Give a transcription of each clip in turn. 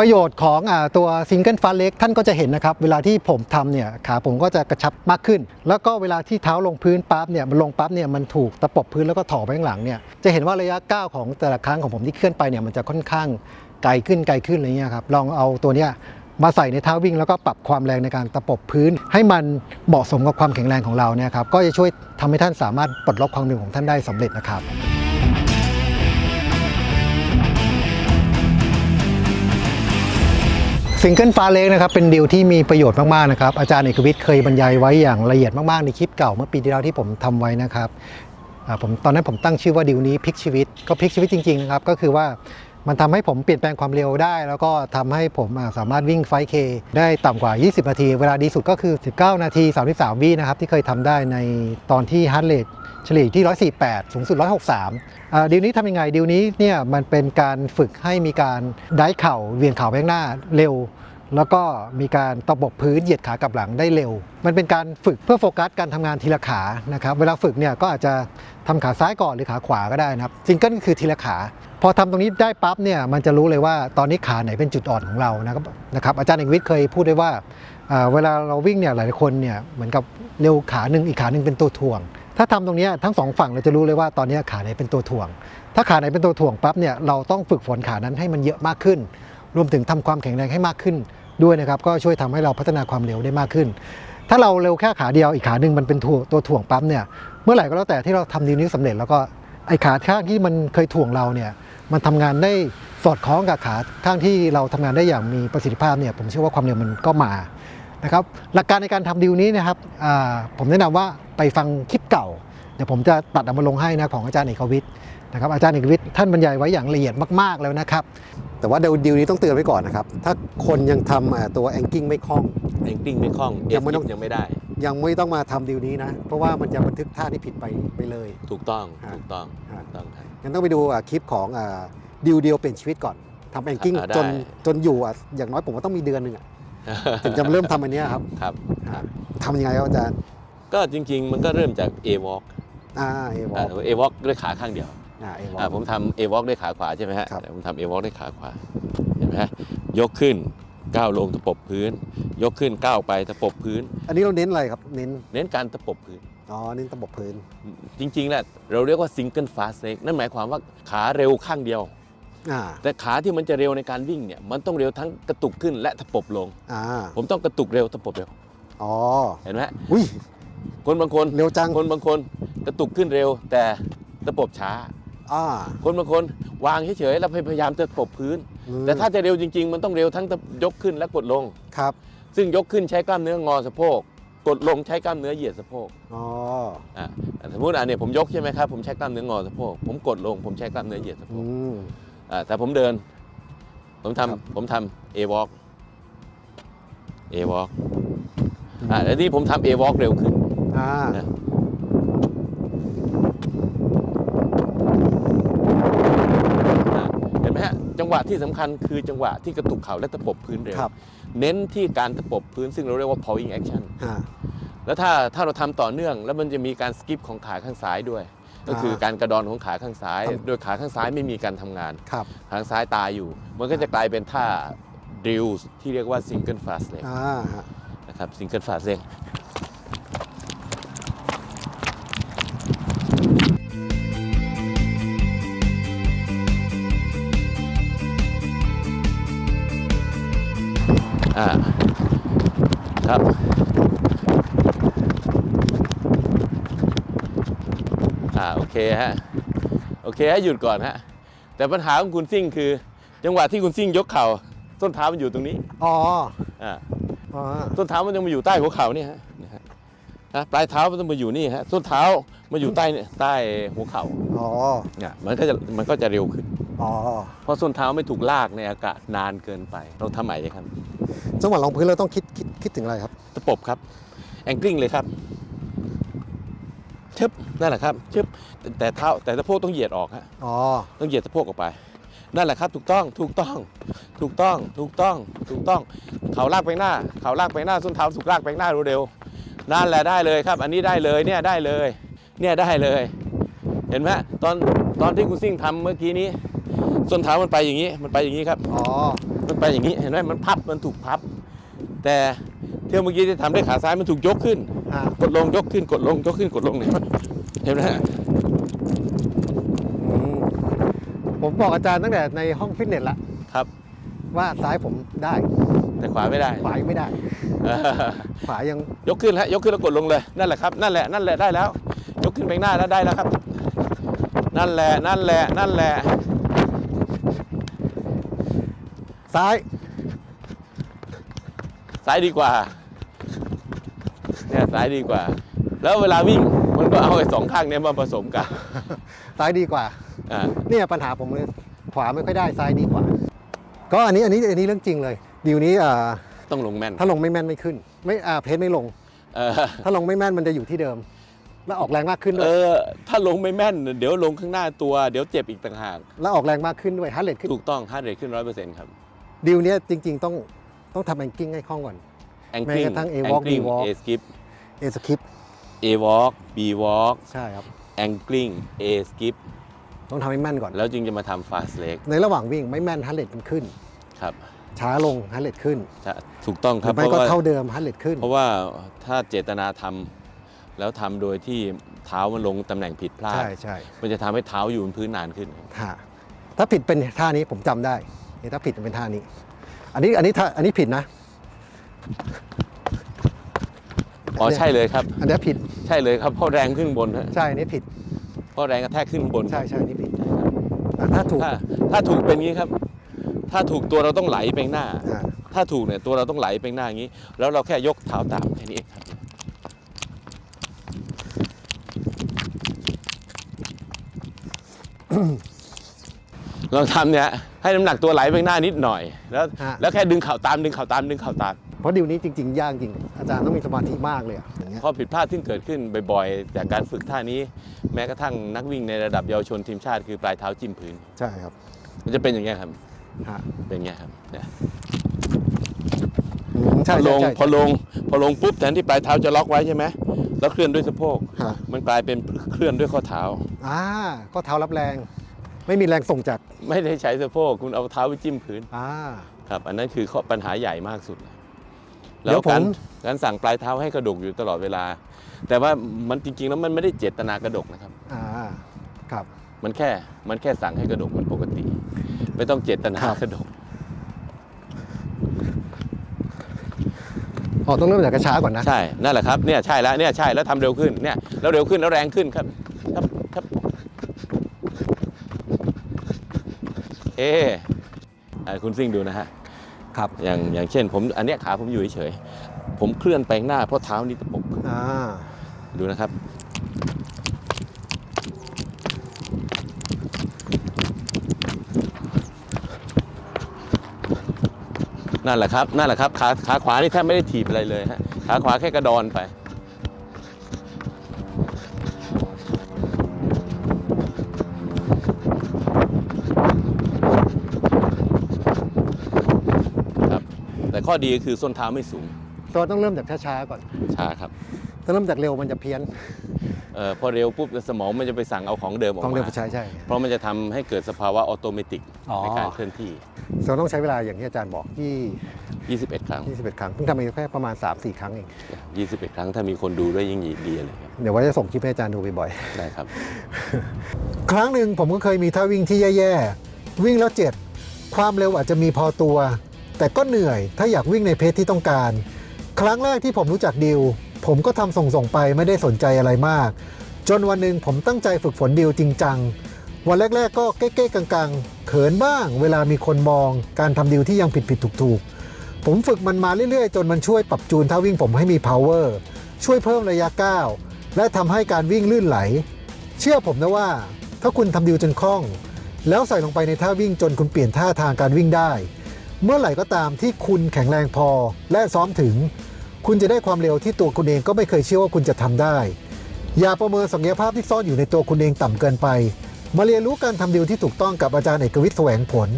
ประโยชน์ของอตัวซิงเกิลฟาเล็กท่านก็จะเห็นนะครับ เวลาที่ผมทำเนี่ยขาผมก็จะกระชับมากขึ้น แล้วก็เวลาที่เท้าลงพื้นปั๊บเนี่ยมันลงปั๊บเนี่ยมันถูกตะปบพื้นแล้วก็ถ่อไปข้างหลังเนี่ยจะเห็นว่าระยะก้าวของแต่ละครั้งของผมที่เคลื่อนไปเนี่ยมันจะค่อนข้างไกลขึ้นไกลขึ้นอะไรเงี้ยครับลองเอาตัวเนี้ยมาใส่ในเท้าวิ่งแล้วก็ปรับความแรงในการตะปบพื้น ให้มันเหมาะสมกับความแข็งแรงของเราเนี่ยครับก็จะช่วยทำให้ท่านสามารถปลดล็อกความเร็วของท่านได้สำเร็จนะครับ ซิงเกิลฟ้าเล็กนะครับเป็นดีลที่มีประโยชน์มากๆนะครับอาจารย์เอกวิทย์เคยบรรยายไว้อย่างละเอียดมากๆในคลิปเก่าเมื่อปีที่แล้วที่ผมทำไว้นะครับอ่าผมตอนนั้นผมตั้งชื่อว่าดีลนี้พลิกชีวิตก็พลิกชีวิตจริงๆนะครับก็คือว่า มันทำให้ผมเปลี่ยนแปลงความเร็วได้ แล้วก็ทำให้ผมสามารถวิ่งไฟเคได้ต่ำกว่า 20 นาที เวลาดีสุดก็คือ 19 นาที 33 วินะครับ ที่เคยทำได้ในตอนที่ฮาร์ดเรทเฉลี่ยที่ 148 สูงสุด 163ดีลนี้ทำยังไงดีลนี้เนี่ยมันเป็นการฝึกให้มีการได้เข่าเวียนเข่าไปข้างหน้าเร็ว แล้วก็มีการตบบพื้นเหยียดขากลับหลังได้เร็ว มันเป็นการฝึกเพื่อโฟกัสการทำงานทีละขานะครับเวลาฝึกเนี่ยก็อาจจะทำขาซ้ายก่อนหรือขาขวาก็ได้นะครับซิงเกิลคือทีละขา พอทำตรงนี้ได้ปั๊บเนี่ยมันจะรู้เลยว่าตอนนี้ขาไหนเป็นจุดอ่อนของเรานะครับนะครับอาจารย์เอกวิทย์เคยพูดได้ว่าอ่าเวลาเราวิ่งเนี่ยหลายคนเนี่ยเหมือนกับเร็วขาหนึ่งอีกขาหนึ่งเป็นตัวถ่วง ถ้าทำตรงนี้ทั้งสองฝั่งเราจะรู้เลยว่าตอนนี้ขาไหนเป็นตัวถ่วง ถ้าขาไหนเป็นตัวถ่วงปั๊บเนี่ยเราต้องฝึกฝนขานั้นให้มันเยอะมากขึ้น รวมถึงทำความแข็งแรงให้มากขึ้น ด้วยนะครับก็ช่วยทำให้เราพัฒนาความเร็วได้มากขึ้น ถ้าเราเร็วแค่ขาเดียวอีกขาหนึ่งมันเป็นถ่วตัวถ่วงปั๊บเนี่ยเมื่อไหร่ก็แล้วแต่ที่เราทำดีลนี้สำเร็จแล้วก็ไอ้ขาข้างที่มันเคยถ่วงเราเนี่ยมันทำงานได้สอดคล้องกับขาข้างที่เราทำงานได้อย่างมีประสิทธิภาพเนี่ยผมเชื่อว่าความเร็วมันก็มานะครับหลักการในการทำดีลนี้นะครับผมแนะนำว่าไปฟังคลิปเก่า เดี๋ยวผมจะตัดเอามาลงให้นะของอาจารย์เอกวิทย์นะครับอาจารย์เอกวิทย์ท่านบรรยายไว้อย่างละเอียดมาก ๆ แล้วนะครับ แต่ว่าดีลนี้ต้องเตือนไว้ก่อนนะครับ ถ้าคนยังทำตัวแองกิ้งไม่คล่องแองกิ้งไม่คล่องยังไม่ต้องเยังไม่ได้ ยังไม่ต้องมาทำดีลนี้นะ เพราะว่ามันจะบันทึกท่าที่ผิดไปไปเลย ถูกต้องฮะถูกต้องฮะถูกต้องครับงั้นต้องไปดูอะคลิปของดีลเดียวเปลี่ยนชีวิตก่อนทำแองกิ้งอ่าได้จนจนอยู่อะอย่างน้อยผมว่าต้องมีเดือนหนึ่งอะถึงจะเริ่มทำอันเนี้ยครับครับอ่าทำยังไงครับอาจารย์ก็จริง ๆ มันก็เริ่มจาก A walk อ่าเอวออ่าล์ A walk ด้วยขาข้างเดียว อ่าเอวออ่าล์ผมทำ A walk ด้วยขาขวาใช่ไหมฮะครับแต่ผมทำ A walk ด้วยขาขวาเห็นไหมฮะยกขึ้นก้าวลงตะปบพื้น ยกขึ้นก้าวไปตะปบพื้น อันนี้เราเน้นอะไรครับ เน้น เน้นการตะปบพื้น อ๋อ เน้นตะบกพื้น จริงๆแหละเราเรียกว่า single fast leg นั่นหมายความว่าขาเร็วข้างเดียว อ่า แต่ขาที่มันจะเร็วในการวิ่งเนี่ยมันต้องเร็วทั้งกระตุกขึ้นและตะปบลง อ่า ผมต้องกระตุกเร็วตะปบเร็วอ๋อ เห็นไหมฮะอุ้ย คนบางคน เร็วจัง คนบางคนกระตุกขึ้นเร็วแต่ตะปบช้า อ่า คนบางคนวางเฉยๆแล้วพยายามจะปบพื้น อืม แต่ถ้าจะเร็วจริง ๆ มันต้องเร็วทั้งตะยกขึ้นและกดลง ครับ ซึ่งยกขึ้นใช้กล้ามเนื้องอสะโพก กดลงใช้กล้ามเนื้อเหยียดสะโพกอ๋อ อะสมมติอันนี้ผมยกใช่ไหมครับผมใช้กล้ามเนื้องอสะโพกผมกดลงผมใช้กล้ามเนื้อเหยียดสะโพอืกม อะแต่ผมเดิน ผมทำครับผมทำ A walk A walk อะแล้วนี่ผมทำ A walk เร็วขึ้นอ่า นะอะเห็นไหมฮะจังหวะที่สำคัญคือจังหวะที่กระตุกเข่าและตะปบพื้นเร็วครับเน้นที่การตะปบพื้นซึ่งเราเรียกว่า pawing action อ่าแล้วถ้าถ้าเราทำต่อเนื่อง แล้วมันจะมีการสกิปของขาข้างซ้ายด้วย ก็คือการกระดอนของขาข้างซ้ายครับโดยขาข้างซ้ายไม่มีการทำงานครับขาข้างซ้ายตายอยู่ มันก็จะกลายเป็นท่าดิวที่เรียกว่า single fast leg อ่าฮะนะครับ single fast leg อ่า เคฮะโอเคฮะหยุดก่อนฮะแต่ปัญหาของคุณซิ่งคือ จังหวะที่คุณซิ่งยกเข่าส้นเท้ามันอยู่ตรงนี้อ๋ออ่าอ๋อส้นเท้ามันยังมาอยู่ใต้หัวเข่านี่ฮะนะฮะนะปลายเท้ามันต้องมาอยู่นี่ฮะส้นเท้ามาอยู่ใต้เนี่ยใต้หัวเข่าอ๋อเนี่ยมันก็จะมันก็จะเร็วขึ้นอ๋อเพราะส้นเท้าไม่ถูกลากในอากาศนานเกินไป เราทำใหม่เลยครับจังหวะรองพื้นเราต้องคิดคิดคิดถึงอะไรครับตะปบครับแองกิ้งเลยครับ ชึบนั่นแหละครับชึบแต่แต่เท้าแต่สะโพกต้องเหยียดออกฮะอ๋อ ต้องเหยียดสะโพกออกไป นั่นแหละครับ ถูกต้องถูกต้อง ถูกต้องถูกต้องถูกต้อง เขาลากไปหน้า เขาลากไปหน้าส้นเท้าถูกลากไปหน้าเร็วๆนั่นแหละได้เลยครับ อันนี้ได้เลยเนี่ยได้เลย เนี่ยได้เลย เห็นไหมตอนตอนที่คุณซิ่งทำเมื่อกี้นี้ ส้นเท้ามันไปอย่างนี้มันไปอย่างนี้ครับ อ๋อ มันมันไปอย่างนี้เห็นไหมมันพับมันถูกพับ แต่เที่ยวเมื่อกี้ที่ทำด้วยขาซ้ายมันถูกยกขึ้น อ่า กดลงยกขึ้นกดลงยกขึ้นกดลงเนี่ยเห็นไหมฮะอืมผมบอกอาจารย์ตั้งแต่ในห้องฟิตเนสละครับ ว่าซ้ายผมได้แต่ขวาไม่ได้ขวายังไม่ได้ เออขวายังยกขึ้นฮะยกขึ้นแล้วกดลงเลยนั่นแหละครับนั่นแหละนั่นแหละได้แล้ว ยกขึ้นไปข้างหน้าแล้วได้แล้วครับ นั่นแหละนั่นแหละนั่นแหละ ซ้าย ซ้ายดีกว่า เนี่ยซ้ายดีกว่า แล้วเวลาวิ่งมันก็เอาไอ้สองข้างเนี้มาผสมกันซ้ายดีกว่าอ่าเนี่ยปัญหาผมเลยขวาไม่ค่อยได้ซ้ายดีกว่า ก็อันนี้อันนี้อันนี้เรื่องจริงเลยดีลนี้อ่าต้องลงแม่นถ้าลงไม่แม่นไม่ขึ้น ไม่อ่าเพจไม่ลง เออถ้าลงไม่แม่นมันจะอยู่ที่เดิม แล้วออกแรงมากขึ้นด้เอวยอถ้าลงไม่แม่น เดี๋ยวลงข้างหน้าตัวเดี๋ยวเจ็บอีกต่างหากแล้วออกแรงมากขึ้นด้วยฮาร์ดเรทขึ้นถูกต้องฮาร์ดเรทขึ้นร้อยเปอร์เซ็นต์ครับดีลเนี้ยจริง ๆ ต้องต้องทำแองกิ้งให้คล่องก่อน แองกิ้งแม้กระทั่ง A-walk B-walk เอสกิป เอสคิปเอวอล์กบีวอล์กใช่ครับแองกิ้งเอสกิปต้องทำให้แม่นก่อน แล้วจึงจะมาทำฟาสเล็กในระหว่างวิ่งไม่แม่นฮาร์ดเรทมันขึ้น ครับช้าลงฮาร์ดเรทขึ้นจะถูกต้องหครืรับอไม่เพราะก็ว่าเท่าเดิมฮาร์ดเรทขึ้น เพราะว่าถ้าเจตนาทำแล้วทำโดยที่เท้ามันลงตำแหน่งผิดพลาด ใช่ใช่มันจะทำให้เท้าอยู่บนพื้นนานขึ้นท่าถ้าผิดเป็นท่านี้ผมจำได้นี่ถ้าผิดเป็นท่านี้ อันนี้อันนี้ท่าอันนี้ผิดนะ อ๋อใช่เลยครับ อันนี้ผิดใช่เลยครับเพราะแรงขึ้นบนฮะใช่อันนี้ผิดเพราะแรงกระแทกขึ้นบนใช่ใช่อันนี้ผิดอะถ้าถูกถ้าถ้าถูกเป็นงี้ครับ ถ้าถูกตัวเราต้องไหลไปข้างหน้าอ่าถ้าถูกเนี่ยตัวเราต้องไหลไปข้างหน้าอย่างนี้ แล้วเราแค่ยกเท้าตามแค่นี้เองครับ ลองทำเนี่ยให้น้ำหนักตัวไหลไปข้างหน้านิดหน่อย แล้วฮะ แล้วแค่ดึงเข่าตามดึงเข่าตามดึงเข่าตาม เพราะดิวนี้จริงๆ ยากจริง อาจารย์ต้องมีสมาธิมากเลยอะอย่างเงี้ย ข้อผิดพลาดที่เกิดขึ้นบ่อยๆ จากการฝึกท่านี้ แม้กระทั่งนักวิ่งในระดับเยาวชนทีมชาติ คือปลายเท้าจิ้มพื้น ใช่ครับมันจะเป็นอย่างเงี้ยครับ ฮะเป็นอย่างเงี้ยครับเนี่ยอืมพใช่อลใช่งใช่พอลงพอลงปุ๊บแทนที่ปลายเท้าจะล็อกไว้ใช่ไหมแล้วเคลื่อนด้วยสะโพก ฮะมันกลายเป็นเคลื่อนด้วยข้อเท้า อ่าก็เท้ารับแรง ไม่มีแรงส่งจากไม่ได้ใช้สะโพกคุณเอาเท้าไปจิ้มพื้นอ่า ครับ อันนั้นคือข้อปัญหาใหญ่มากสุดเลยเดี๋แล้ยววผม การการสั่งปลายเท้าให้กระดกอยู่ตลอดเวลา แต่ว่ามันจริงๆแล้วมันไม่ได้เจตนากระดกนะครับ อ่าครับ มันแค่มันแค่สั่งให้กระดกเหมันปกติ ไม่ต้องเจตนาครับ กระดกอ๋อต้องเริ่มจากกระช้าก่อนนะ ใช่นั่นแหละครับเนี่ยใช่แล้วเนี่ยใช่แล้วทำเร็วขึ้นเนี่ยแล้วเร็วขึ้นแล้วแรงขึ้นครับครับครับ เอ๊ะอะคุณซิ่งดูนะฮะครับอย่างอย่างเช่นผมอันเนี้ยขาผมอยู่เฉยๆผมเคลื่อนไปข้างหน้าเพราะเท้านี้ตะปบอ่าดูนะครับ นั่นแหละครับนั่นแหละครับขาขาขวานี่แทบไม่ได้ถีบอะไรเลยฮะขาขวาแค่กระดอนไป ครับ แต่ ข้อดีคือส้นเท้าไม่สูงตัวต้องเริ่มจากช้าๆก่อนช้าครับถ้าเริ่มจากเร็วมันจะเพี้ยนเออพอเร็วปุ๊บสมองมันจะไปสั่งเอาของเดิมออกต้องเร็วมาใช่ใช่เพราะมันจะทำให้เกิดสภาวะออโตเมติกอ๋อในการเคลื่อนที่เราต้องใช้เวลาอย่างที่อาจารย์บอกที่ 21 ครั้ง 21 ครั้งเพิ่งทำไปแค่ประมาณ 3-4 ครั้งเอง21 ครั้งถ้ามีคนดูด้วยยิ่งดีเลยครับเดี๋ยวว่าจะส่งคลิปให้อาจารย์ดูบ่อยได้ครับๆครั้งหนึ่งผมก็เคยมีท่าวิ่งที่แย่ๆวิ่งแล้วเจ็บความเร็วอาจจะมีพอตัว แต่ก็เหนื่อยถ้าอยากวิ่งในเพจที่ต้องการ ครั้งแรกที่ผมรู้จักดิว ผมก็ทำส่งๆไปไม่ได้สนใจอะไรมาก จนวันหนึ่งผมตั้งใจฝึกฝนดิวจริงจัง วันแรก ๆ ก็เก้ๆกังๆ เขินบ้าง เวลามีคนมอง การทำดิวที่ยังผิดๆถูกๆ ผมฝึกมันมาเรื่อยๆ จนมันช่วยปรับจูนท่าวิ่งผมให้มี power ช่วยเพิ่มระยะก้าวและทำให้การวิ่งลื่นไหล เชื่อผมนะว่า ถ้าคุณทำดิวจนคล่อง แล้วใส่ลงไปในท่าวิ่งจนคุณเปลี่ยนท่าทางการวิ่งได้ เมื่อไหร่ก็ตามที่คุณแข็งแรงพอและซ้อมถึง คุณจะได้ความเร็วที่ตัวคุณเองก็ไม่เคยเชื่อว่าคุณจะทำได้ อย่าประเมินศักยภาพที่ซ่อนอยู่ในตัวคุณเองต่ำเกินไป มาเรียนรู้การทำดิวที่ถูกต้องกับอาจารย์เอกวิทย์แสวงผล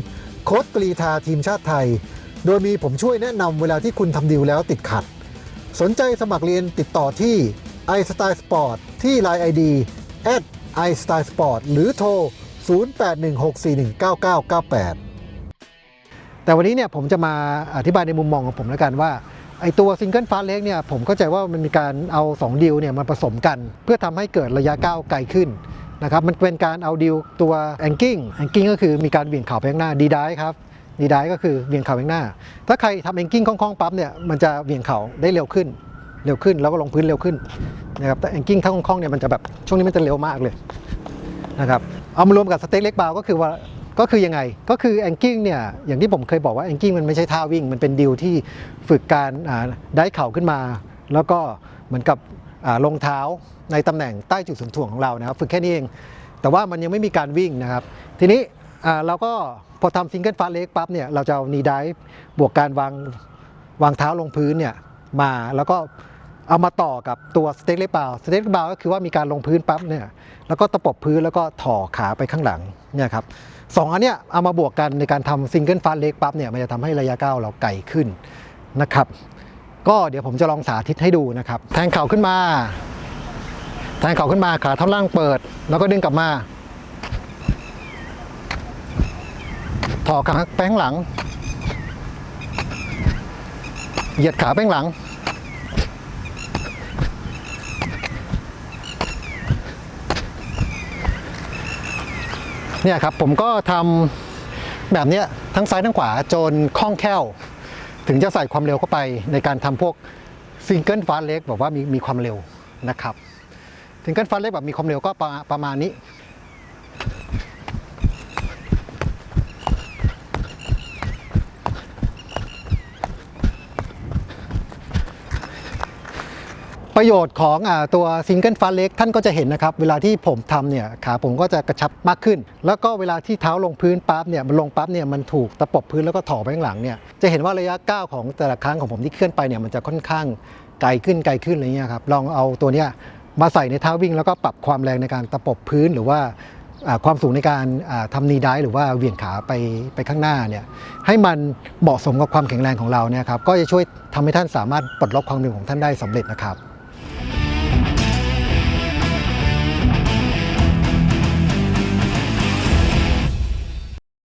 โค้ชกรีธาทีมชาติไทย โดยมีผมช่วยแนะนำเวลาที่คุณทำดิวแล้วติดขัด สนใจสมัครเรียนติดต่อที่ iStyle Sport ที่ Line ID iStyle Sport หรือโทร0816419998 แต่วันนี้เนี่ยผมจะมาอธิบายในมุมมองของผมแล้วกันว่าไอตัวซิงเกิลฟาสเล็กเนี่ยผมเข้าใจว่ามันมีการเอา2ดิวเนี่ยมาผสมกัน เพื่อทำให้เกิดระยะก้าวไกลขึ้นนะครับมันเป็นการเอาดิวตัวแองกิ้งแองกิ้งก็คือมีการเบี่ยงเข่าไปข้างหน้าดีได้ครับดีได้ก็คือเบี่ยงเข่าไปข้างหน้า ถ้าใครทำแองกิ้งคล่องๆปั๊บเนี่ยมันจะเบี่ยงเข่าได้เร็วขึ้น เร็วขึ้นแล้วก็ลงพื้นเร็วขึ้นนะครับแต่แองกิ้งถ้าคล่องๆเนี่ยมันจะแบบช่วงนี้มันจะเร็วมากเลยนะครับเอามารวมกับสเต็กเล็กบาวก็คือว่า ก็คือยังไงก็คือแองกิ้งเนี่ยอย่างที่ผมเคยบอกว่าแองกิ้งมันไม่ใช่ท่าวิ่ง มันเป็นดิวที่ฝึกการได้เข่าขึ้นมา แล้วก็เหมือนกับลงเท้าในตำแหน่งใต้จุดศูนย์ถ่วงของเรานะครับฝึกแค่นี้เอง แต่ว่ามันยังไม่มีการวิ่งนะครับ ทีนี้เราก็พอทำซิงเกิลฟาเล็กปั๊บเนี่ยเราจะเอานีไดบวกการวางวางเท้าลงพื้นเนี่ยมาแล้วก็ เอามาต่อกับตัวสเต็กเล็กบาวสเต็กเล็กบาวก็คือว่ามีการลงพื้นปั๊บเนี่ยแล้วก็ตะปบพื้นแล้วก็ถ่อขาไปข้างหลังเนี่ยครับสองอันเนี้ยเอามาบวกกันในการทำซิงเกิลฟาสเล็กปั๊บเนี่ยมันจะทำให้ระยะก้าวเราไกลขึ้นนะครับ ก็เดี๋ยวผมจะลองสาธิตให้ดูนะครับ แทงเข่าขึ้นมา แทงเข่าขึ้นมาขาท่อนล่างเปิด แล้วก็ดึงกลับมาถอขาแป้งหลัง เหยียดขาแป้งหลัง เนี่ยครับผมก็ทำแบบเนี้ยทั้งซ้ายทั้งขวาจนคล่องแคล่ว ถึงจะใส่ความเร็วเข้าไปในการทำพวกซิงเกิลฟาสเล็กบอกว่ามีมีความเร็วนะครับซิงเกิลฟาสเล็กแบบมีความเร็วก็ประประมาณนี้ ประโยชน์ของอตัวซิงเกิลฟันเล็กท่านก็จะเห็นนะครับ เวลาที่ผมทำเนี่ยขาผมก็จะกระชับมากขึ้น แล้วก็เวลาที่เท้าลงพื้นปั๊บเนี่ยมันลงปั๊บเนี่ยมันถูกตะปบพื้นแล้วก็ถอไปข้างหลังเนี่ยจะเห็นว่าระยะก้าวของแต่ละครั้งของผมที่เคลื่อนไปเนี่ยมันจะค่อนข้างไกลขึ้นไกลขึ้นอะไรเงี้ยครับลองเอาตัวเนี้ยมาใส่ในเท้าวิ่งแล้วก็ปรับความแรงในการตะปบพื้นหรือว่าความสูงในการทำนีได้หรือว่าเหวี่ยงขาไปไปข้างหน้าเนี่ยให้มันเหมาะสมกับความแข็งแรงของเราเนี่ยครับก็จะช่วยทำให้ท่านสามารถปลดล็อกความเร็วของท่านได้สำเร็จนะครับ